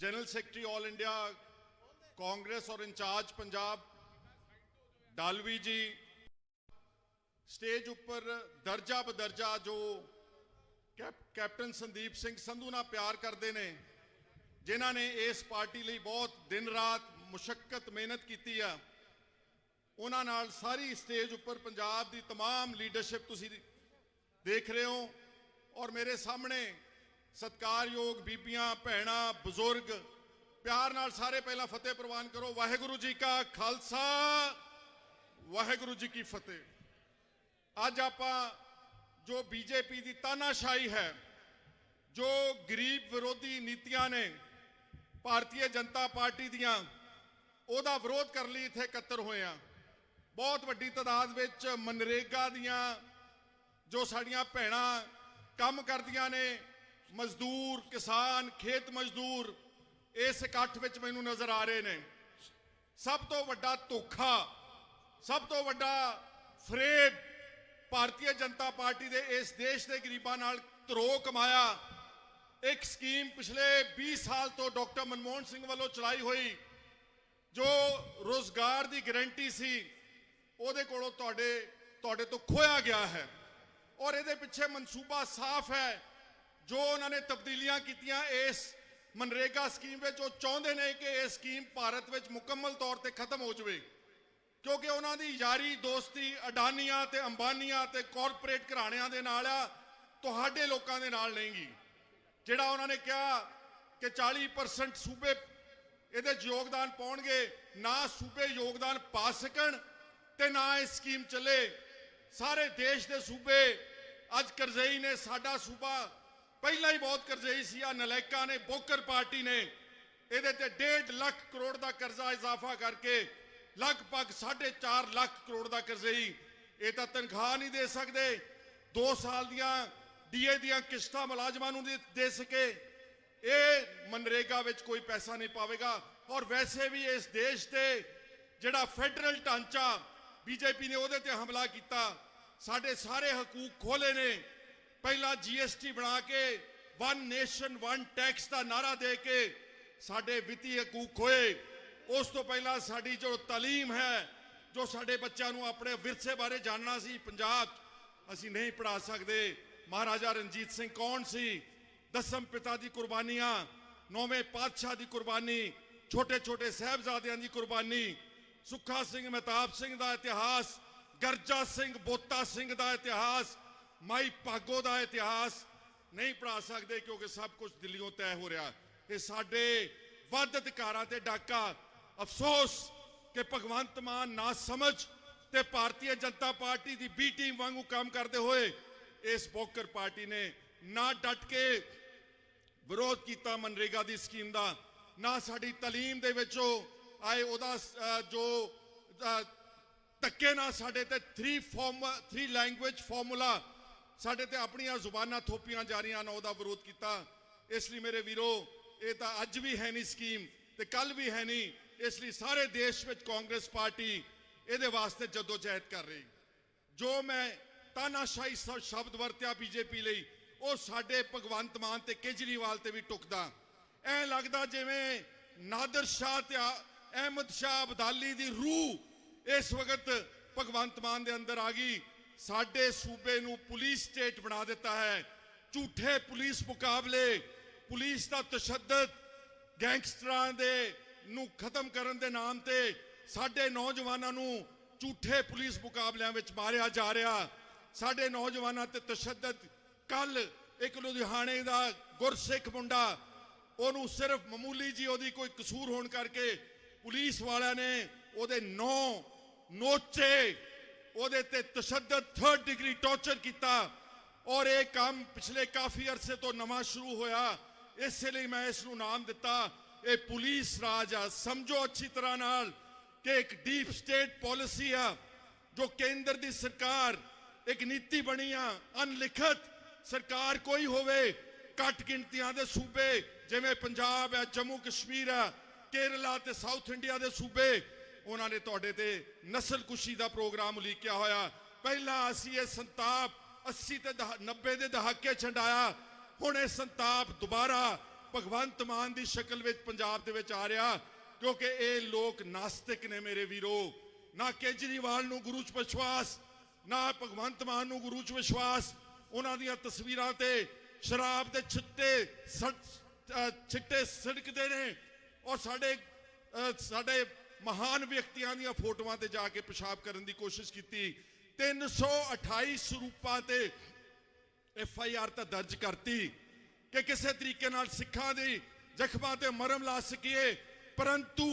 general secretary all India Congress और in charge Punjab डालवी जी stage ਉੱਪਰ ਦਰਜਾ ਬਦਰਜਾ ਜੋ ਕੈਪ- ਕੈਪਟਨ ਸੰਦੀਪ ਸਿੰਘ ਸੰਧੂ ਨਾਲ ਪਿਆਰ ਕਰਦੇ ਨੇ ਜਿਨ੍ਹਾਂ ਨੇ ਇਸ ਪਾਰਟੀ ਲਈ ਬਹੁਤ ਦਿਨ ਰਾਤ ਮੁਸ਼ਕਲ ਮਿਹਨਤ ਕੀਤੀ ਆ ਉਹਨਾਂ ਨਾਲ ਸਾਰੀ ਸਟੇਜ ਉੱਪਰ ਪੰਜਾਬ ਦੀ तमाम ਲੀਡਰਸ਼ਿਪ ਤੁਸੀਂ ਦੇਖ ਰਹੇ ਹੋ ਔਰ ਮੇਰੇ ਸਾਹਮਣੇ ਸਤਿਕਾਰਯੋਗ ਬੀਬੀਆਂ, ਭੈਣਾਂ, ਬਜ਼ੁਰਗ, ਪਿਆਰ ਨਾਲ ਸਾਰੇ ਪਹਿਲਾਂ ਫਤਿਹ ਪ੍ਰਵਾਨ ਕਰੋ। ਵਾਹਿਗੁਰੂ ਜੀ ਕਾ ਖਾਲਸਾ, ਵਾਹਿਗੁਰੂ ਜੀ ਕੀ ਫਤਿਹ। ਅੱਜ ਆਪਾਂ ਜੋ ਬੀਜੇਪੀ ਦੀ ਤਾਨਾਸ਼ਾਹੀ ਹੈ, ਜੋ ਗਰੀਬ ਵਿਰੋਧੀ ਨੀਤੀਆਂ ਨੇ ਭਾਰਤੀ ਜਨਤਾ ਪਾਰਟੀ ਦੀਆਂ, ਉਹਦਾ ਵਿਰੋਧ ਕਰਨ ਲਈ ਇੱਥੇ ਇਕੱਤਰ ਹੋਏ ਆ ਬਹੁਤ ਵੱਡੀ ਤਾਦਾਦ ਵਿੱਚ ਮਨਰੇਗਾ ਦੀਆਂ ਜੋ ਸਾਡੀਆਂ ਭੈਣਾਂ ਕੰਮ ਕਰਦੀਆਂ ਨੇ ਮਜ਼ਦੂਰ, ਕਿਸਾਨ, ਖੇਤ ਮਜ਼ਦੂਰ, ਇਸ ਇਕੱਠ ਵਿੱਚ ਮੈਨੂੰ ਨਜ਼ਰ ਆ ਰਹੇ ਨੇ। ਸਭ ਤੋਂ ਵੱਡਾ ਧੋਖਾ, ਸਭ ਤੋਂ ਵੱਡਾ ਫਰੇਬ ਭਾਰਤੀ ਜਨਤਾ ਪਾਰਟੀ ਦੇ ਇਸ ਦੇਸ਼ ਦੇ ਗਰੀਬਾਂ ਨਾਲ ਧਰੋ ਕਮਾਇਆ। ਇੱਕ ਸਕੀਮ ਪਿਛਲੇ 20 ਸਾਲ ਤੋਂ ਡਾਕਟਰ ਮਨਮੋਹਨ ਸਿੰਘ ਵੱਲੋਂ ਚਲਾਈ ਹੋਈ, ਜੋ ਰੋਜ਼ਗਾਰ ਦੀ ਗਾਰੰਟੀ ਸੀ, ਉਹਦੇ ਕੋਲੋਂ ਤੁਹਾਡੇ ਤੁਹਾਡੇ ਤੋਂ ਖੋਇਆ ਗਿਆ ਹੈ। ਔਰ ਇਹਦੇ ਪਿੱਛੇ ਮਨਸੂਬਾ ਸਾਫ਼ ਹੈ ਜੋ ਉਹਨਾਂ ਨੇ ਤਬਦੀਲੀਆਂ ਕੀਤੀਆਂ ਇਸ ਮਨਰੇਗਾ ਸਕੀਮ ਵਿੱਚ, ਉਹ ਚਾਹੁੰਦੇ ਨੇ ਕਿ ਇਹ ਸਕੀਮ ਭਾਰਤ ਵਿੱਚ ਮੁਕੰਮਲ ਤੌਰ ਤੇ ਖਤਮ ਹੋ ਜਾਵੇ। ਕਿਉਂਕਿ ਉਹਨਾਂ ਦੀ ਯਾਰੀ, ਦੋਸਤੀ, ਅਡਾਨੀਆਂ ਤੇ ਅੰਬਾਨੀਆਂ ਤੇ ਕਾਰਪੋਰੇਟ ਘਰਾਣਿਆਂ ਦੇ ਨਾਲ ਆ, ਤੁਹਾਡੇ ਲੋਕਾਂ ਦੇ ਨਾਲ ਨਹੀਂਗੀ। ਜਿਹੜਾ ਉਹਨਾਂ ਨੇ ਕਿਹਾ ਕਿ 40% ਸੂਬੇ ਇਹਦੇ 'ਚ ਯੋਗਦਾਨ ਪਾਉਣਗੇ, ਨਾ ਸੂਬੇ ਯੋਗਦਾਨ ਪਾ ਸਕਣ ਤੇ ਨਾ ਇਹ ਸਕੀਮ ਚੱਲੇ। ਸਾਰੇ ਦੇਸ਼ ਦੇ ਸੂਬੇ, ਅੱਜ ਕਰਜ਼ਈ ਨੇ ਸਾਡਾ ਸੂਬਾ ਪਹਿਲਾਂ ਹੀ ਬਹੁਤ ਕਰਜ਼ਈ ਸੀ ਆ ਨਲਾਇਕਾਂ ਨੇ, ਬੋਕਰ ਪਾਰਟੀ ਨੇ। ਇਹਦੇ ਤੇ 1.5 ਲੱਖ ਕਰੋੜ ਦਾ ਕਰਜ਼ਾ ਇਜ਼ਾਫਾ ਕਰਕੇ, ਲਗਭਗ 4.5 ਲੱਖ ਕਰੋੜ ਦਾ ਕਰਜ਼ਈ ਇਹ ਤਾਂ ਤਨਖਾਹ ਨਹੀਂ ਦੇ ਸਕਦੇ। 2 ਸਾਲ ਦੀਆਂ ਡੀਏ ਦੀਆਂ ਕਿਸ਼ਤਾਂ ਮੁਲਾਜ਼ਮਾਂ ਨੂੰ ਨਹੀਂ ਦੇ ਸਕੇ। ਇਹ ਮਨਰੇਗਾ ਵਿੱਚ ਕੋਈ ਪੈਸਾ ਨਹੀਂ ਪਾਵੇਗਾ। ਔਰ ਵੈਸੇ ਵੀ ਇਸ ਦੇਸ਼ ਤੇ ਜਿਹੜਾ ਫੈਡਰਲ ਢਾਂਚਾ, ਬੀਜੇਪੀ ਨੇ ਉਹਦੇ ਤੇ ਹਮਲਾ ਕੀਤਾ। ਸਾਡੇ ਸਾਰੇ ਹਕੂਕ ਖੋਲੇ ਨੇ। ਪਹਿਲਾਂ ਜੀਐਸਟੀ ਬਣਾ ਕੇ ਵਨ ਨੇਸ਼ਨ ਵਨ ਟੈਕਸ ਦਾ ਨਾਰਾ ਦੇ ਕੇ ਸਾਡੇ ਵਿੱਤੀ ਹਕੂਕ ਹੋਏ। ਉਸ ਤੋਂ ਪਹਿਲਾਂ ਸਾਡੀ ਜੋ ਤਾਲੀਮ ਹੈ, ਜੋ ਸਾਡੇ ਬੱਚਿਆਂ ਨੂੰ ਆਪਣੇ ਵਿਰਸੇ ਬਾਰੇ ਜਾਣਨਾ ਸੀ, ਪੰਜਾਬ ਅਸੀਂ ਨਹੀਂ ਪੜਾ ਸਕਦੇ। ਮਹਾਰਾਜਾ ਰਣਜੀਤ ਸਿੰਘ ਕੌਣ ਸੀ? ਦਸਮ ਪਿਤਾ ਦੀ ਕੁਰਬਾਨੀਆਂ, ਨੌਵੇਂ ਪਾਤਸ਼ਾਹ ਦੀ ਕੁਰਬਾਨੀ ਛੋਟੇ ਛੋਟੇ ਸਹਿਬਜ਼ਾਦਿਆਂ ਦੀ ਕੁਰਬਾਨੀ, ਸੁੱਖਾ ਸਿੰਘ, ਮਹਿਤਾਬ ਸਿੰਘ ਦਾ ਇਤਿਹਾਸ, ਗਰਜਾ ਸਿੰਘ, ਬੋਤਾ ਸਿੰਘ ਦਾ ਇਤਿਹਾਸ ਮਾਈ ਭਾਗੋ ਦਾ ਇਤਿਹਾਸ ਨਹੀਂ ਪੜਾ ਸਕਦੇ ਕਿਉਂਕਿ ਸਭ ਕੁਝ ਦਿੱਲੀੋਂ ਤੈਅ ਹੋ ਰਿਹਾ। ਇਹ ਸਾਡੇ ਵੱਧ ਅਧਿਕਾਰਾਂ ਤੇ ਡਾਕਾ। ਅਫਸੋਸ ਕਿ ਭਗਵੰਤ ਮਾਨ ਨਾ ਸਮਝ ਤੇ ਭਾਰਤੀ ਜਨਤਾ ਪਾਰਟੀ ਦੀ ਬੀ ਟੀਮ ਵਾਂਗੂ ਕੰਮ ਕਰਦੇ ਹੋਏ ਇਸ ਬੋਕਰ ਪਾਰਟੀ ਨੇ ਨਾ ਡਟ ਕੇ ਵਿਰੋਧ ਕੀਤਾ ਮਨਰੇਗਾ ਦੀ ਸਕੀਮ ਦਾ, ਨਾ ਸਾਡੀ ਤਾਲੀਮ ਦੇ ਵਿੱਚੋਂ ਆਏ ਉਹਦਾ ਜੋ ਧੱਕੇ ਨਾਲ ਸਾਡੇ ਤੇ 3 ਫਾਰਮ 3 ਲੈਂਗੁਏਜ ਫਾਰਮੂਲਾ ਸਾਡੇ ਤੇ ਆਪਣੀਆਂ ਜ਼ੁਬਾਨਾਂ ਥੋਪੀਆਂ ਜਾ ਰਹੀਆਂ ਨੇ ਉਹਦਾ ਵਿਰੋਧ ਕੀਤਾ। ਇਸ ਲਈ ਮੇਰੇ ਵੀਰੋ, ਇਹ ਤਾਂ ਅੱਜ ਵੀ ਹੈ ਨਹੀਂ ਸਕੀਮ ਤੇ ਕੱਲ ਵੀ ਹੈ ਨਹੀਂ। ਇਸ ਲਈ ਸਾਰੇ ਦੇਸ਼ ਵਿੱਚ ਕਾਂਗਰਸ ਪਾਰਟੀ ਇਹਦੇ ਵਾਸਤੇ ਜਦੋਜਹਿਦ ਕਰ ਰਹੀ। ਜੋ ਮੈਂ ਤਾਨਾਸ਼ਾਹੀ ਸ਼ਬਦ ਵਰਤਿਆ ਬੀਜੇਪੀ ਲਈ, ਉਹ ਸਾਡੇ ਭਗਵੰਤ ਮਾਨ ਤੇ ਕੇਜਰੀਵਾਲ ਤੇ ਵੀ ਟੁਕਦਾ ਐ ਲੱਗਦਾ ਜਿਵੇਂ ਨਾਦਰ ਸ਼ਾਹ ਤੇ ਅਹਿਮਦ ਸ਼ਾਹ ਅਬਦਾਲੀ ਦੀ ਰੂਹ ਇਸ ਵਕਤ ਭਗਵੰਤ ਮਾਨ ਦੇ ਅੰਦਰ ਆ ਗਈ। ਸਾਡੇ ਸੂਬੇ ਨੂੰ ਪੁਲਿਸ ਸਟੇਟ ਬਣਾ ਦਿੱਤਾ ਹੈ। ਝੂਠੇ ਪੁਲਿਸ ਮੁਕਾਬਲੇ, ਪੁਲਿਸ ਦਾ ਤਸ਼ੱਦਦ ਗੈਂਗਸਟਰਾਂ ਦੇ ਨੂੰ ਖਤਮ ਕਰਨ ਦੇ ਨਾਮ ਤੇ ਸਾਡੇ ਨੌਜਵਾਨਾਂ ਨੂੰ ਝੂਠੇ ਪੁਲਿਸ ਮੁਕਾਬਲਿਆਂ ਵਿੱਚ ਮਾਰਿਆ ਜਾ ਰਿਹਾ। ਸਾਡੇ ਨੌਜਵਾਨਾਂ ਤੇ ਤਸ਼ੱਦਦ ਕੱਲ ਇੱਕ ਲੁਧਿਆਣੇ ਦਾ ਗੁਰਸਿੱਖ ਮੁੰਡਾ, ਉਹਨੂੰ ਸਿਰਫ ਮਾਮੂਲੀ ਜੀ ਉਹਦੀ ਕੋਈ ਕਸੂਰ ਹੋਣ ਕਰਕੇ ਪੁਲਿਸ ਵਾਲਿਆਂ ਨੇ ਉਹਦੇ ਨੌ ਨੋਚੇ ਉਹਦੇ ਤੇ ਤਸ਼ੱਦਦ 3rd ਡਿਗਰੀ ਟੌਰਚਰ ਕੀਤਾ। ਔਰ ਇਹ ਕੰਮ ਪਿਛਲੇ ਕਾਫੀ ਅਰਸੇ ਤੋਂ ਨਵਾਂ ਸ਼ੁਰੂ ਹੋਇਆ। ਇਸੇ ਲਈ ਮੈਂ ਇਸ ਨੂੰ ਨਾਮ ਦਿੱਤਾ। ਇਹ ਪੁਲਿਸ ਰਾਜ ਆ। ਸਮਝੋ ਅੱਛੀ ਤਰ੍ਹਾਂ ਨਾਲ ਕਿ ਇੱਕ ਡੀਪ ਸਟੇਟ ਪਾਲਿਸੀ ਆ, ਜੋ ਕੇਂਦਰ ਦੀ ਸਰਕਾਰ ਇੱਕ ਨੀਤੀ ਬਣੀ ਆ, ਅਨਲਿਖਤ। ਸਰਕਾਰ ਕੋਈ ਹੋਵੇ, ਘੱਟ ਗਿਣਤੀਆਂ ਦੇ ਸੂਬੇ, ਜਿਵੇਂ ਪੰਜਾਬ ਹੈ ਜੰਮੂ ਕਸ਼ਮੀਰ ਹੈ ਕੇਰਲਾ ਤੇ ਸਾਊਥ ਇੰਡੀਆ ਦੇ ਸੂਬੇ ਉਹਨਾਂ ਨੇ ਤੁਹਾਡੇ ਤੇ ਨਸਲਕੁਸ਼ੀ ਦਾ ਪ੍ਰੋਗਰਾਮ ਉਲੀਕਿਆ ਹੋਇਆ। ਪਹਿਲਾਂ ਅਸੀਂ ਇਹ ਸੰਤਾਪ 80 ਤੇ ਦਹ- 90 ਦੇ ਦਹਾਕੇ ਛੰਡਾਇਆ ਹੁਣ ਇਹ ਸੰਤਾਪ ਦੁਬਾਰਾ ਭਗਵੰਤ ਮਾਨ ਦੀ ਸ਼ਕਲ ਵਿੱਚ ਪੰਜਾਬ ਦੇ ਵਿੱਚ ਆ ਰਿਹਾ, ਕਿਉਂਕਿ ਇਹ ਲੋਕ ਨਾਸਤਿਕ ਨੇ ਮੇਰੇ ਵੀਰੋ। ਨਾ ਕੇਜਰੀਵਾਲ ਨੂੰ ਗੁਰੂ ਚ ਵਿਸ਼ਵਾਸ, ਨਾ ਭਗਵੰਤ ਮਾਨ ਨੂੰ ਗੁਰੂ ਚ ਵਿਸ਼ਵਾਸ। ਉਹਨਾਂ ਦੀਆਂ ਤਸਵੀਰਾਂ ਤੇ ਸ਼ਰਾਬ ਦੇ ਛਿੱਟੇ ਛਿੱਟੇ ਸਿੜਕਦੇ ਨੇ। ਔਰ ਸਾਡੇ ਸਾਡੇ ਮਹਾਨ ਵਿਅਕਤੀਆਂ ਦੀਆਂ ਫੋਟੋਆਂ ਤੇ ਜਾ ਕੇ ਪਿਸ਼ਾਬ ਕਰਨ ਦੀ ਕੋਸ਼ਿਸ਼ ਕੀਤੀ। 328 ਸਰੂਪਾਂ ਤੇ ਐਫ ਆਈ ਆਰ ਤਾਂ ਦਰਜ ਕਰਤੀ ਕਿ ਕਿਸੇ ਤਰੀਕੇ ਨਾਲ ਸਿੱਖਾਂ ਦੀ ਜ਼ਖਮਾਂ ਤੇ ਮਰਮ ਲਾ ਸਕੀਏ, ਪਰੰਤੂ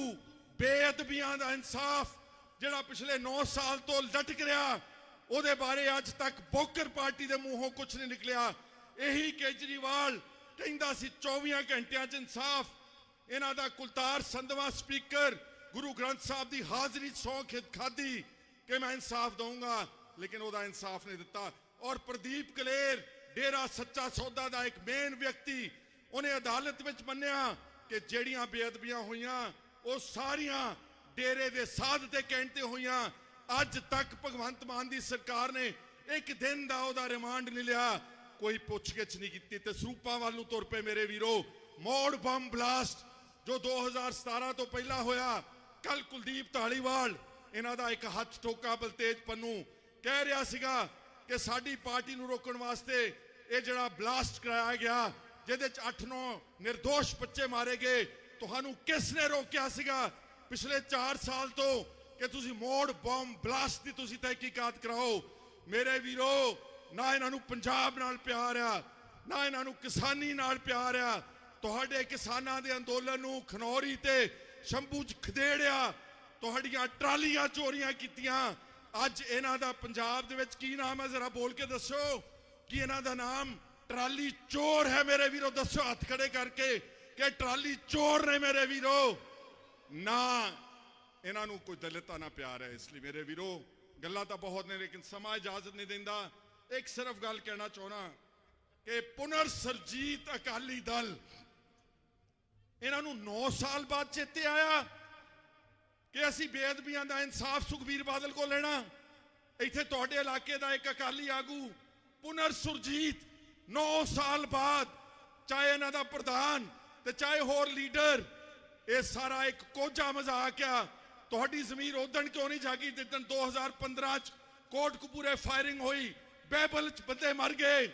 ਬੇਅਦਬੀਆਂ ਦਾ ਇਨਸਾਫ ਜਿਹੜਾ ਪਿਛਲੇ 9 ਸਾਲ ਤੋਂ ਲਟਕ ਰਿਹਾ, ਉਹਦੇ ਬਾਰੇ ਅੱਜ ਤੱਕ ਬੋਕਰ ਪਾਰਟੀ ਦੇ ਮੂੰਹੋਂ ਕੁਝ ਨਹੀਂ ਨਿਕਲਿਆ। ਇਹੀ ਕੇਜਰੀਵਾਲ ਕਹਿੰਦਾ ਸੀ 24 ਘੰਟਿਆਂ 'ਚ ਇਨਸਾਫ। ਇਹਨਾਂ ਦਾ ਕੁਲਤਾਰ ਸੰਧਵਾ ਸਪੀਕਰ ਗੁਰੂ ਗ੍ਰੰਥ ਸਾਹਿਬ ਦੀ ਹਾਜ਼ਰੀ 'ਚ ਖਿਦ ਖਾਦੀ ਕਿ ਮੈਂ ਇਨਸਾਫ ਦਊਂਗਾ, ਲੇਕਿਨ ਉਹਦਾ ਇਨਸਾਫ ਨਹੀਂ ਦਿੱਤਾ। ਔਰ ਪ੍ਰਦੀਪ ਕਲੇਰ, ਡੇਰਾ ਸੱਚਾ ਸੌਦਾ ਦਾ ਇੱਕ ਮੇਨ ਵਿਅਕਤੀ, ਉਹਨੇ ਅਦਾਲਤ ਵਿੱਚ ਮੰਨਿਆ ਕਿ ਜਿਹੜੀਆਂ ਬੇਅਦਬੀਆਂ ਹੋਈਆਂ, ਉਹ ਸਾਰੀਆਂ ਡੇਰੇ ਦੇ ਸਾਧ ਤੇ ਕਹਿਣ ਤੇ ਹੋਈਆਂ। ਅੱਜ ਤੱਕ ਭਗਵੰਤ ਮਾਨ ਦੀ ਸਰਕਾਰ ਨੇ ਇੱਕ ਦਿਨ ਦਾ ਉਹਦਾ ਰਿਮਾਂਡ ਨਹੀਂ ਲਿਆ। ਕੋਈ ਪੁੱਛਗਿੱਛ ਨਹੀਂ ਕੀਤੀ ਤੇ ਸਰੂਪਾਂ ਵੱਲ ਨੂੰ ਤੁਰ ਪਏ ਮੇਰੇ ਵੀਰੋ। ਮੋੜ ਬੰਬ ਬਲਾਸਟ ਜੋ 2017 ਤੋਂ ਪਹਿਲਾਂ ਹੋਇਆ ਕੱਲ ਕੁਲਦੀਪ ਢਾਲੀਵਾਲ ਇਹਨਾਂ ਦਾ ਇੱਕ ਹੱਥ ਠੋਕਾ ਬਲਤੇਜ ਪੰਨੂ ਕਹਿ ਰਿਹਾ ਸੀਗਾ ਕਿ ਸਾਡੀ ਪਾਰਟੀ ਨੂੰ ਰੋਕਣ ਵਾਸਤੇ ਇਹ ਜਿਹੜਾ ਬਲਾਸਟ ਕਰਾਇਆ ਗਿਆ, ਜਿਹਦੇ ਚ 8-9 નિર્ਦੋਸ਼ ਬੱਚੇ ਮਾਰੇ ਗਏ, ਤੁਹਾਨੂੰ ਕਿਸ ਨੇ ਰੋਕਿਆ ਸੀਗਾ ਪਿਛਲੇ 4 ਸਾਲ ਤੋਂ ਕਿ ਤੁਸੀਂ ਮੋੜ ਬੰਬ ਬਲਾਸਟ ਦੀ ਤੁਸੀਂ ਤਹਿਕੀਕਾਤ ਕਰਾਓ? ਮੇਰੇ ਵੀਰੋ, ਨਾ ਇਹਨਾਂ ਨੂੰ ਪੰਜਾਬ ਨਾਲ ਪਿਆਰ ਆ, ਨਾ ਇਹਨਾਂ ਨੂੰ ਕਿਸਾਨੀ ਨਾਲ ਪਿਆਰ ਆ, ਤੁਹਾਡੇ ਕਿਸਾਨਾਂ ਦੇ ਅੰਦੋਲਨ ਨੂੰ ਖਨੌਰੀ ਤੇ ਸ਼ੰਭੂ ਚ ਖਦੇੜਿਆ, ਤੁਹਾਡੀਆਂ ਟਰਾਲੀਆਂ ਚੋਰੀਆਂ ਕੀਤੀਆਂ। ਅੱਜ ਇਹਨਾਂ ਦਾ ਪੰਜਾਬ ਦੇ ਵਿੱਚ ਕੀ ਨਾਮ ਹੈ? ਜ਼ਰਾ ਬੋਲ ਕੇ ਦੱਸੋ ਕੀ ਇਹਨਾਂ ਦਾ ਨਾਮ ਟਰਾਲੀ ਚੋਰ ਹੈ ਮੇਰੇ ਵੀਰੋ। ਦੱਸੋ ਹੱਥ ਖੜੇ ਕਰਕੇ ਕਿ ਟਰਾਲੀ ਚੋਰ ਨੇ ਮੇਰੇ ਵੀਰੋ। ਨਾ, ਇਹਨਾਂ ਨੂੰ ਕੋਈ ਦਲਿਤਾਂ ਨਾ ਪਿਆਰ ਹੈ ਇਸ ਲਈ ਮੇਰੇ ਵੀਰੋ। ਗੱਲਾਂ ਤਾਂ ਬਹੁਤ ਨੇ, ਲੇਕਿਨ ਸਮਾਂ ਇਜਾਜ਼ਤ ਨਹੀਂ ਦਿੰਦਾ। ਇੱਕ ਸਿਰਫ ਗੱਲ ਕਹਿਣਾ ਚਾਹਣਾ ਕਿ ਪੁਨਰ ਸਰਜੀਤ ਅਕਾਲੀ ਦਲ ਇਹਨਾਂ ਨੂੰ 9 ਸਾਲ ਬਾਅਦ ਚੇਤੇ ਆਇਆ ਕਿ ਅਸੀਂ ਬੇਅਦਬੀਆਂ ਦਾ ਇਨਸਾਫ ਸੁਖਬੀਰ ਬਾਦਲ ਕੋਲ ਲੈਣਾ। ਇੱਥੇ ਤੁਹਾਡੇ ਇਲਾਕੇ ਦਾ ਇੱਕ ਅਕਾਲੀ ਆਗੂ ਪੁਨਰ ਸੁਰਜੀਤ 9 ਸਾਲ ਬਾਅਦ ਚਾਹੇ ਇਹਨਾਂ ਦਾ ਪ੍ਰਧਾਨ ਤੇ ਚਾਹੇ ਹੋਰ ਲੀਡਰ, ਇਹ ਸਾਰਾ ਇੱਕ ਕੋਝਾ ਮਜ਼ਾਕ ਆ। ਤੁਹਾਡੀ ਜ਼ਮੀਰ ਉਦਣ ਕਿਉਂ ਨਹੀਂ ਜਾਗੀ? ਜਿੱਦਣ 2015 ਚ ਕੋਟਕਪੂਰੇ ਫਾਇਰਿੰਗ ਹੋਈ ਬੈਬਲ ਚ ਬੰਦੇ ਮਰ ਗਏ।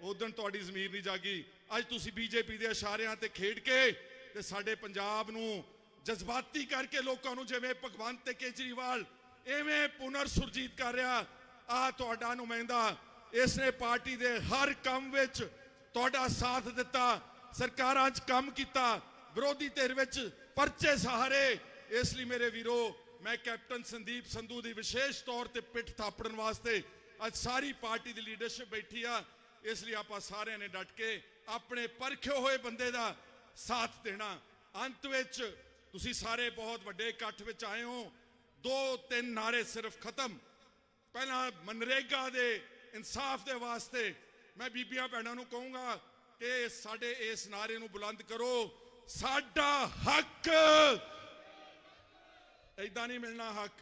ਉਦਣ ਤੁਹਾਡੀ ਜ਼ਮੀਰ ਨਹੀਂ ਜਾਗੀ। ਅੱਜ ਤੁਸੀਂ ਬੀਜੇਪੀ ਦੇ ਇਸ਼ਾਰਿਆਂ ਤੇ ਖੇਡ ਕੇ ਤੇ ਸਾਡੇ ਪੰਜਾਬ ਨੂੰ ਜਜ਼ਬਾਤੀ ਕਰਕੇ ਲੋਕਾਂ ਨੂੰ ਜਿਵੇਂ ਭਗਵੰਤ ਤੇ ਕੇਜਰੀਵਾਲ ਐਵੇਂ ਪੁਨਰ ਸੁਰਜੀਤ ਕਰ ਰਿਹਾ ਆ ਤੁਹਾਡਾ ਨੁਮਾਇੰਦਾ ਇਸ ਨੇ ਪਾਰਟੀ ਦੇ ਹਰ ਕੰਮ ਵਿੱਚ ਤੁਹਾਡਾ ਸਾਥ ਦਿੱਤਾ, ਸਰਕਾਰਾਂ 'ਚ ਕੰਮ ਕੀਤਾ, ਵਿਰੋਧੀ ਧਿਰ ਵਿੱਚ ਪਰਚੇ ਸਹਾਰੇ। ਇਸ ਲਈ ਮੇਰੇ ਵੀਰੋ, ਮੈਂ ਕੈਪਟਨ ਸੰਦੀਪ ਸੰਧੂ ਦੀ ਵਿਸ਼ੇਸ਼ ਤੌਰ ਤੇ ਪਿੱਠ ਥਾਪੜਨ ਵਾਸਤੇ ਅੱਜ ਸਾਰੀ ਪਾਰਟੀ ਦੀ ਲੀਡਰਸ਼ਿਪ ਬੈਠੀ ਆ। ਇਸ ਲਈ ਆਪਾਂ ਸਾਰਿਆਂ ਨੇ ਡਟ ਕੇ ਆਪਣੇ ਪਰਖੇ ਹੋਏ ਬੰਦੇ ਦਾ ਸਾਥ ਦੇਣਾ। ਅੰਤ ਵਿੱਚ ਤੁਸੀਂ ਸਾਰੇ ਬਹੁਤ ਵੱਡੇ ਇਕੱਠ ਵਿੱਚ ਆਏ ਹੋ। ਦੋ ਤਿੰਨ ਨਾਰੇ ਸਿਰਫ ਖਤਮ। ਪਹਿਲਾਂ ਮਨਰੇਗਾ ਦੇ ਇਨਸਾਫ ਦੇ ਵਾਸਤੇ ਮੈਂ ਬੀਬੀਆਂ ਭੈਣਾਂ ਨੂੰ ਕਹੂੰਗਾ ਕਿ ਸਾਡੇ ਇਸ ਨਾਰੇ ਨੂੰ ਬੁਲੰਦ ਕਰੋ। ਸਾਡਾ ਹੱਕ। ਐਦਾਂ ਨਹੀਂ ਮਿਲਣਾ ਹੱਕ।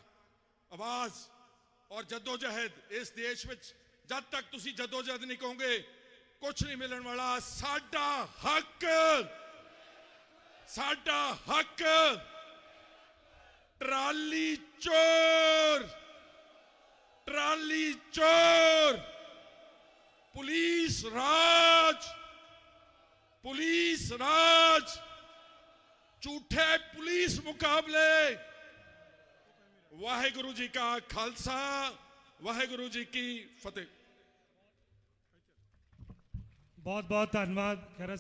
ਆਵਾਜ਼ ਔਰ ਜਦੋਜਹਿਦ ਇਸ ਦੇਸ਼ ਵਿੱਚ ਜਦ ਤੱਕ ਤੁਸੀਂ ਜਦੋਜਹਿਦ ਨਹੀਂ ਕਹੋਗੇ ਕੁਝ ਨਹੀਂ ਮਿਲਣ ਵਾਲਾ। ਸਾਡਾ ਹੱਕ। ਸਾਡਾ ਹੱਕ ਟਰਾਲੀ ਚੋਰ ਟਰਾਲੀ ਚੋਰ, ਪੁਲਿਸ ਰਾਜ ਪੁਲਿਸ ਰਾਜ, ਝੂਠੇ ਪੁਲਿਸ ਮੁਕਾਬਲੇ। ਵਾਹਿਗੁਰੂ ਜੀ ਕਾ ਖਾਲਸਾ, ਵਾਹਿਗੁਰੂ ਜੀ ਕੀ ਫਤਿਹ। ਬਹੁਤ ਬਹੁਤ ਧੰਨਵਾਦ, ਖੈਰਾ